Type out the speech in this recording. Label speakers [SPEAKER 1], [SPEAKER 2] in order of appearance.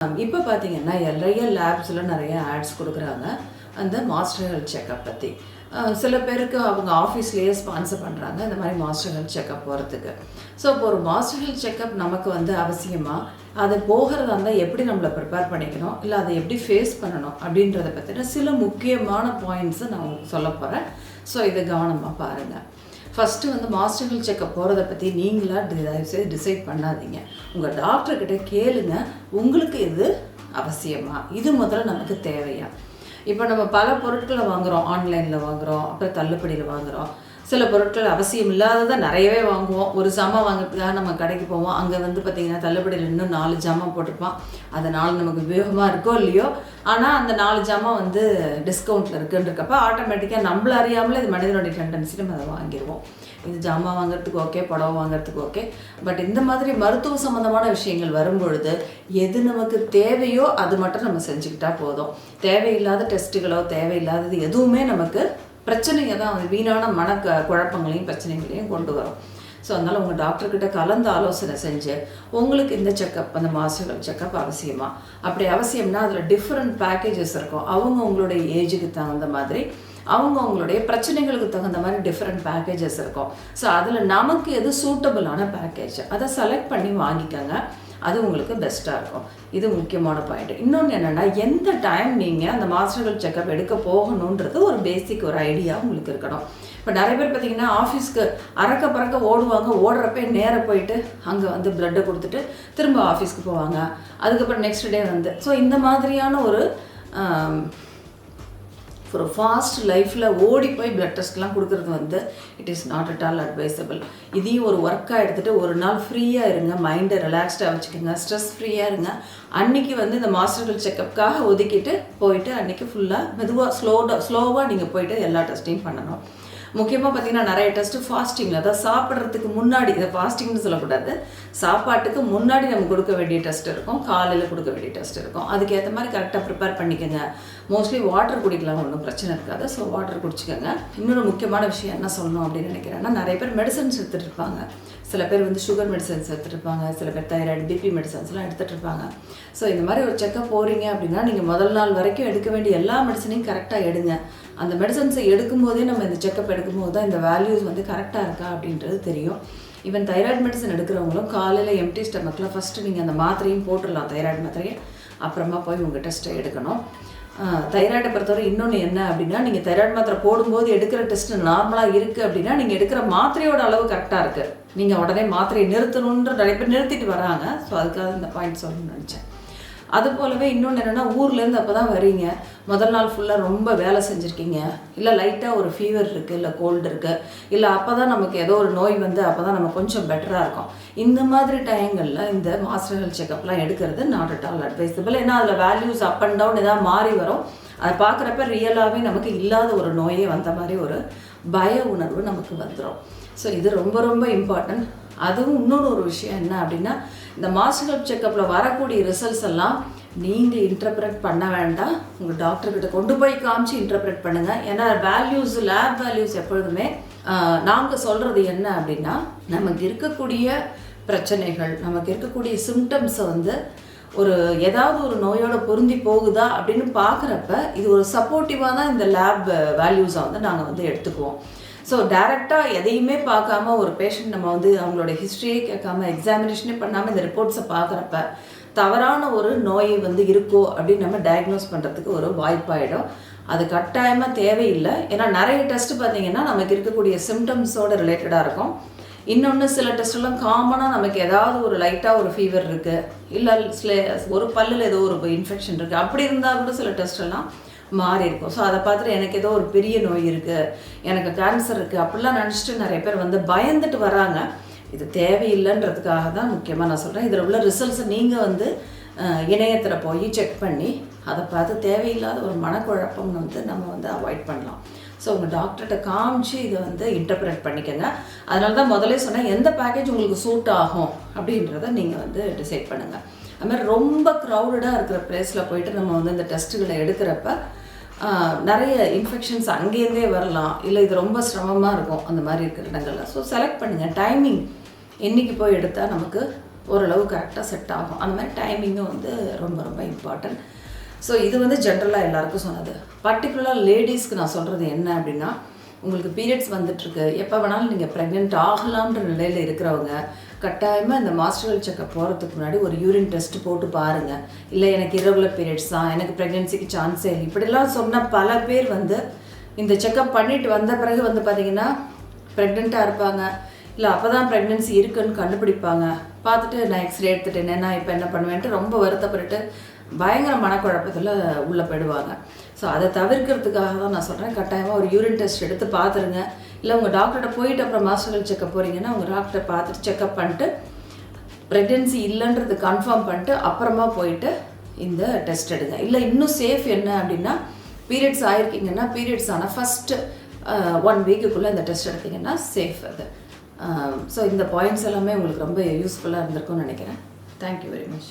[SPEAKER 1] Um, இப்போ பார்த்தீங்கன்னா நிறைய லேப்ஸில் நிறைய ஆட்ஸ் கொடுக்குறாங்க. அந்த மாஸ்டர் ஹெல்த் செக்கப் பற்றி சில பேருக்கு அவங்க ஆஃபீஸ்லேயே ஸ்பான்சர் பண்ணுறாங்க இந்த மாதிரி மாஸ்டர் ஹெல்த் செக்கப் போகிறதுக்கு ஸோ இப்போ ஒரு மாஸ்டர் ஹெல்த் செக்கப் நமக்கு வந்து அவசியமாக அது போகிறதா இருந்தால் எப்படி நம்மளை ப்ரிப்பேர் பண்ணிக்கணும்? இல்லை அதை எப்படி ஃபேஸ் பண்ணணும்? அப்படின்றத பற்றின சில முக்கியமான பாயிண்ட்ஸை நான் உங்களுக்கு சொல்ல போகிறேன் ஸோ இதை கவனமாக பாருங்கள் ஃபஸ்ட்டு வந்து மாஸ்டர் செக்கப் போகிறத பற்றி நீங்களாக தயவுசெய்து டிசைட் பண்ணாதீங்க. உங்கள் டாக்டர்கிட்ட கேளுங்க உங்களுக்கு இது அவசியமா? இது முதல்ல நமக்கு தேவையா? இப்போ நம்ம பல பொருட்களை வாங்குகிறோம் ஆன்லைனில் வாங்குகிறோம் அப்புறம் தள்ளுபடியில் வாங்குகிறோம் சில பொருட்கள் அவசியம் இல்லாததை நிறையவே வாங்குவோம். ஒரு ஜாமான் வாங்குறதுக்காக நம்ம கடைக்கு போவோம். அங்கே வந்து பார்த்திங்கன்னா தள்ளுபடியில் இன்னும் நாலு ஜாமான் போட்டிருப்பான். அதனால் நமக்கு உபயோகமாக இருக்கோ இல்லையோ. ஆனால் அந்த நாலு ஜாமான் வந்து டிஸ்கவுண்ட்டில் இருக்குன்றக்கப்ப ஆட்டோமேட்டிக்காக நம்மள அறியாமலே இது மனிதனுடைய டெண்டன்சி நம்ம அதை வாங்கிடுவோம். இது ஜாமான் வாங்குறதுக்கு ஓகே புடவை வாங்குறதுக்கு ஓகே பட் இந்த மாதிரி மருத்துவ சம்மந்தமான விஷயங்கள் வரும்பொழுது எது நமக்கு தேவையோ அது மட்டும் நம்ம செஞ்சுக்கிட்டா போதும். தேவையில்லாத டெஸ்ட்டுகளோ தேவையில்லாதது எதுவுமே நமக்கு பிரச்சனையை தான் வந்து வீணான மன க குழப்பங்களையும் பிரச்சனைகளையும் கொண்டு வரும். ஸோ அதனால் உங்கள் டாக்டர்கிட்ட கலந்து ஆலோசனை செஞ்சு உங்களுக்கு இந்த செக்கப் அந்த மாஸ்டர் செக்கப் அவசியமா? அப்படி அவசியம்னா அதில் டிஃப்ரெண்ட் பேக்கேஜஸ் இருக்கும். அவங்க உங்களுடைய ஏஜுக்கு தகுந்த மாதிரி அவங்க அவங்களுடைய பிரச்சனைகளுக்கு தகுந்த மாதிரி டிஃப்ரெண்ட் பேக்கேஜஸ் இருக்கும். ஸோ அதில் நமக்கு எது சூட்டபுளான பேக்கேஜ் அதை செலக்ட் பண்ணி வாங்கிக்கோங்க. அது உங்களுக்கு பெஸ்ட்டாக இருக்கும். இது முக்கியமான பாயிண்ட் இன்னொன்று என்னென்னா எந்த டைம் நீங்கள் அந்த மாஸ்டர்கள் செக்கப் எடுக்க போகணுன்றது ஒரு பேசிக் ஒரு ஐடியா உங்களுக்கு இருக்கணும். இப்போ நிறைய பேர் பார்த்தீங்கன்னா ஆஃபீஸ்க்கு அறக்க பறக்க ஓடுவாங்க. ஓடுறப்ப நேராக போயிட்டு அங்கே வந்து பிளட்டை கொடுத்துட்டு திரும்ப ஆஃபீஸ்க்கு போவாங்க. அதுக்கப்புறம் நெக்ஸ்ட் டே வந்து ஸோ இந்த மாதிரியான ஒரு ஒரு ஃபாஸ்ட் லைஃப்பில் ஓடி போய் பிளட் டெஸ்ட்லாம் கொடுக்குறது வந்து it is not at all advisable இதையும் ஒரு ஒர்க்காக எடுத்துகிட்டு ஒரு நாள் ஃப்ரீயாக இருங்க மைண்டை ரிலாக்ஸ்டாக வச்சுக்கோங்க ஸ்ட்ரெஸ் ஃப்ரீயாக இருங்க. அன்னைக்கு வந்து இந்த மாஸ்டர்கள் செக்கப்புக்காக ஒதுக்கிட்டு போயிட்டு அன்றைக்கி ஃபுல்லாக மெதுவாக ஸ்லோடாக ஸ்லோவாக நீங்கள் போயிட்டு எல்லா டெஸ்ட்டையும் பண்ணணும். முக்கியமாக பார்த்தீங்கன்னா நிறைய டெஸ்ட்டு ஃபாஸ்டிங் அதாவது சாப்பிட்றதுக்கு முன்னாடி இதை ஃபாஸ்டிங்னு சொல்லக்கூடாது. சாப்பாட்டுக்கு முன்னாடி நம்ம கொடுக்க வேண்டிய டெஸ்ட் இருக்கும். காலையில் கொடுக்க வேண்டிய டெஸ்ட் இருக்கும். அதுக்கேற்ற மாதிரி கரெக்டாக ப்ரிப்பேர் பண்ணிக்கோங்க. மோஸ்ட்லி வாட்டர் குடிக்கலாம் ஒன்றும் பிரச்சனை இருக்காது. ஸோ வாட்டர் குடிச்சிக்கோங்க. இன்னொரு முக்கியமான விஷயம் என்ன சொல்லணும் அப்படின்னு நினைக்கிறேன்னா நிறைய பேர் மெடிசன்ஸ் எடுத்துகிட்டு இருப்பாங்க. சில பேர் வந்து சுகர் மெடிசன்ஸ் எடுத்துகிட்டு இருப்பாங்க. சில பேர் தைராய்டு பிபி மெடிசன்ஸ்லாம் எடுத்துகிட்டு இருப்பாங்க. ஸோ இந்த மாதிரி ஒரு செக்கப் போகிறீங்க அப்படின்னா நீங்கள் முதல் நாள் வரைக்கும் எடுக்க வேண்டிய எல்லா மெடிசனையும் கரெக்டாக எடுங்க. அந்த மெடிசன்ஸை எடுக்கும்போதே நம்ம இந்த செக்கப் எடுக்கும்போது தான் இந்த வேல்யூஸ் வந்து கரெக்டாக இருக்கா அப்படின்றது தெரியும். ஈவன் தைராய்டு மெடிசன் எடுக்கிறவங்களும் காலையில் எம்டி ஸ்டமக்கில் ஃபஸ்ட்டு நீங்கள் அந்த மாத்திரையும் போட்டுடலாம் தைராய்டு மாத்திரையை. அப்புறமா போய் உங்கள் டெஸ்ட்டை எடுக்கணும். தைராய்டை பொறுத்தவரை இன்னொன்று என்ன அப்படின்னா நீங்கள் தைராய்டு மாத்திரை போடும்போது எடுக்கிற டெஸ்ட் நார்மலாக இருக்குது அப்படின்னா நீங்கள் எடுக்கிற மாத்திரையோட அளவு கரெக்டாக இருக்குது நீங்கள் உடனே மாத்திரையை நிறுத்தணுன்ற நிறைய பேர் நிறுத்திட்டு வராங்க. ஸோ அதுக்காக இந்த பாயிண்ட் சொல்லணும்னு நினச்சேன். அது போலவே இன்னொன்று என்னென்னா ஊர்லேருந்து அப்போ தான் வரீங்க முதல் நாள் ஃபுல்லாக ரொம்ப வேலை செஞ்சுருக்கீங்க. இல்லை லைட்டாக ஒரு ஃபீவர் இருக்குது இல்லை கோல்டு இருக்குது இல்லை அப்போ தான் நமக்கு ஏதோ ஒரு நோய் வந்து அப்போ தான் நம்ம கொஞ்சம் பெட்டராக இருக்கும். இந்த மாதிரி டைங்களில் இந்த மாஸ்டர் ஹெல்த் செக்கப்லாம் எடுக்கிறது நாட் அட் ஆல் அட்வைசபிள் ஏன்னா அதில் வேல்யூஸ் அப் அண்ட் டவுன் எதாவது மாறி வரும். அதை பார்க்குறப்ப ரியலாகவே நமக்கு இல்லாத ஒரு நோயே வந்த மாதிரி ஒரு பய உணர்வு நமக்கு வந்துடும் ஸோ இது ரொம்ப ரொம்ப இம்பார்ட்டன்ட் அதுவும் இன்னொரு ஒரு விஷயம் என்ன அப்படின்னா இந்த மாஸ்டர் ஹெல்த் செக்கப்பில் வரக்கூடிய ரிசல்ட்ஸ் எல்லாம் நீங்கள் இன்டர்பிரட் பண்ண வேண்டாம். உங்கள் டாக்டர்கிட்ட கொண்டு போய் காமிச்சு இன்டர்பிரட் பண்ணுங்கள் ஏன்னா வேல்யூஸ் லேப் வேல்யூஸ் எப்பொழுதுமே நாங்கள் சொல்கிறது என்ன அப்படின்னா நமக்கு இருக்கக்கூடிய பிரச்சனைகள் நமக்கு இருக்கக்கூடிய சிம்டம்ஸை வந்து ஒரு ஏதாவது ஒரு நோயோட பொருந்தி போகுதா அப்படின்னு பார்க்குறப்ப இது ஒரு சப்போர்ட்டிவாக தான் இந்த லேப் வேல்யூஸை வந்து நாங்கள் வந்து எடுத்துக்குவோம். ஸோ டேரெக்டாக எதையுமே பார்க்காம ஒரு பேஷண்ட் நம்ம வந்து அவங்களோட ஹிஸ்ட்ரியே கேட்காம எக்ஸாமினேஷனே பண்ணாமல் இந்த ரிப்போர்ட்ஸை பார்க்குறப்ப தவறான ஒரு நோய் வந்து இருக்கோ அப்படின்னு நம்ம டயக்னோஸ் பண்ணுறதுக்கு ஒரு வாய்ப்பாயிடும். அது கட்டாயமாக தேவையில்லை. ஏன்னா நிறைய டெஸ்ட் பார்த்தீங்கன்னா நமக்கு இருக்கக்கூடிய சிம்டம்ஸோட ரிலேட்டடாக இருக்கும். இன்னொன்று சில டெஸ்ட்லாம் காமனாக நமக்கு ஏதாவது ஒரு லைட்டாக ஒரு ஃபீவர் இருக்குது இல்லை சில ஒரு பல்லில் ஏதோ ஒரு இன்ஃபெக்ஷன் இருக்குது அப்படி இருந்தால் கூட சில டெஸ்ட்டெல்லாம் மாறி இருக்கும் ஸோ அதை பார்த்துட்டு எனக்கு ஏதோ ஒரு பெரிய நோய் இருக்குது எனக்கு கேன்சர் இருக்குது அப்படிலாம் நினச்சிட்டு நிறைய பேர் வந்து பயந்துட்டு வராங்க. இது தேவையில்லைன்றதுக்காக தான் முக்கியமாக நான் சொல்கிறேன் இதில் உள்ள ரிசல்ட்ஸை நீங்கள் வந்து இணையத்தில் போய் செக் பண்ணி அதை பார்த்து தேவையில்லாத ஒரு மனக்குழப்பம் வந்து நம்ம வந்து அவாய்ட் பண்ணலாம். ஸோ உங்கள் டாக்டர்கிட்ட காமிச்சு இதை வந்து இன்டர்பிரேட் பண்ணிக்கோங்க. அதனால தான் முதலே சொன்னேன் எந்த பேக்கேஜ் உங்களுக்கு சூட் ஆகும் அப்படின்றத நீங்கள் வந்து டிசைட் பண்ணுங்கள் அதுமாதிரி ரொம்ப க்ரௌடடாக இருக்கிற பிளேஸில் போயிட்டு நம்ம வந்து இந்த டெஸ்ட்டுகளை எடுக்கிறப்ப நிறைய இன்ஃபெக்ஷன்ஸ் அங்கேருந்தே வரலாம். இல்லை இது ரொம்ப சிரமமாக இருக்கும். அந்த மாதிரி இருக்கிற இடங்களில். ஸோ செலக்ட் பண்ணுங்கள் டைமிங் என்னைக்கு போய் எடுத்தால் நமக்கு ஓரளவு கரெக்டாக செட் ஆகும். அந்த மாதிரி டைமிங்கும் வந்து ரொம்ப ரொம்ப இம்பார்ட்டன்ட் ஸோ இது வந்து ஜென்ரலாக எல்லாருக்கும் சொன்னது. பர்டிகுலராக லேடிஸ்க்கு நான் சொல்கிறது என்ன அப்படின்னா உங்களுக்கு பீரியட்ஸ் வந்துட்டுருக்கு எப்போ வேணாலும் நீங்கள் ப்ரெக்னென்ட் ஆகலாம்ன்ற நிலையில் இருக்கிறவங்க கட்டாயமாக இந்த மாஸ்டர்கள் செக்கப் போகிறதுக்கு முன்னாடி ஒரு யூரின் டெஸ்ட் போட்டு பாருங்கள் இல்லை எனக்கு இரகுலர் பீரியட்ஸ் தான் எனக்கு ப்ரெக்னென்சிக்கு சான்ஸே இல்லை. இப்படிலாம் சொன்ன பல பேர் வந்து இந்த செக்கப் பண்ணிட்டு வந்த பிறகு வந்து பார்த்தீங்கன்னா ப்ரெக்னெண்ட்டாக இருப்பாங்க. இல்லை அப்போ தான் ப்ரெக்னென்சி இருக்குன்னு கண்டுபிடிப்பாங்க. பார்த்துட்டு நான் எக்ஸ்ரே எடுத்துட்டேன் நான் இப்போ என்ன பண்ணுவேன்ட்டு ரொம்ப வருத்தப்பட்டு பயங்கர மனக்குழப்பத்தில் உள்ளே போயிடுவாங்க. ஸோ அதை தவிர்க்கிறதுக்காக தான் நான் சொல்கிறேன் கட்டாயமாக ஒரு யூரின் டெஸ்ட் எடுத்து பார்த்துருங்க. இல்லை உங்கள் டாக்டர்கிட்ட போயிட்டு அப்புறம் மாஸ்டர்கள் செக்கப் போகிறீங்கன்னா உங்கள் டாக்டரை பார்த்துட்டு செக்கப் பண்ணிட்டு ப்ரெக்னென்சி இல்லைன்றது கன்ஃபார்ம் பண்ணிட்டு அப்புறமா போயிட்டு இந்த டெஸ்ட் எடுங்க. இல்லை இன்னும் சேஃப் என்ன அப்படின்னா பீரியட்ஸ் ஆகிருக்கீங்கன்னா பீரியட்ஸ் ஆனால் ஃபஸ்ட்டு ஒன் வீக்குக்குள்ளே இந்த டெஸ்ட் எடுத்தீங்கன்னா சேஃப் அது. ஸோ இந்த பாயிண்ட்ஸ் எல்லாமே உங்களுக்கு ரொம்ப யூஸ்ஃபுல்லாக இருந்திருக்கும்னு நினைக்கிறேன். Thank you very much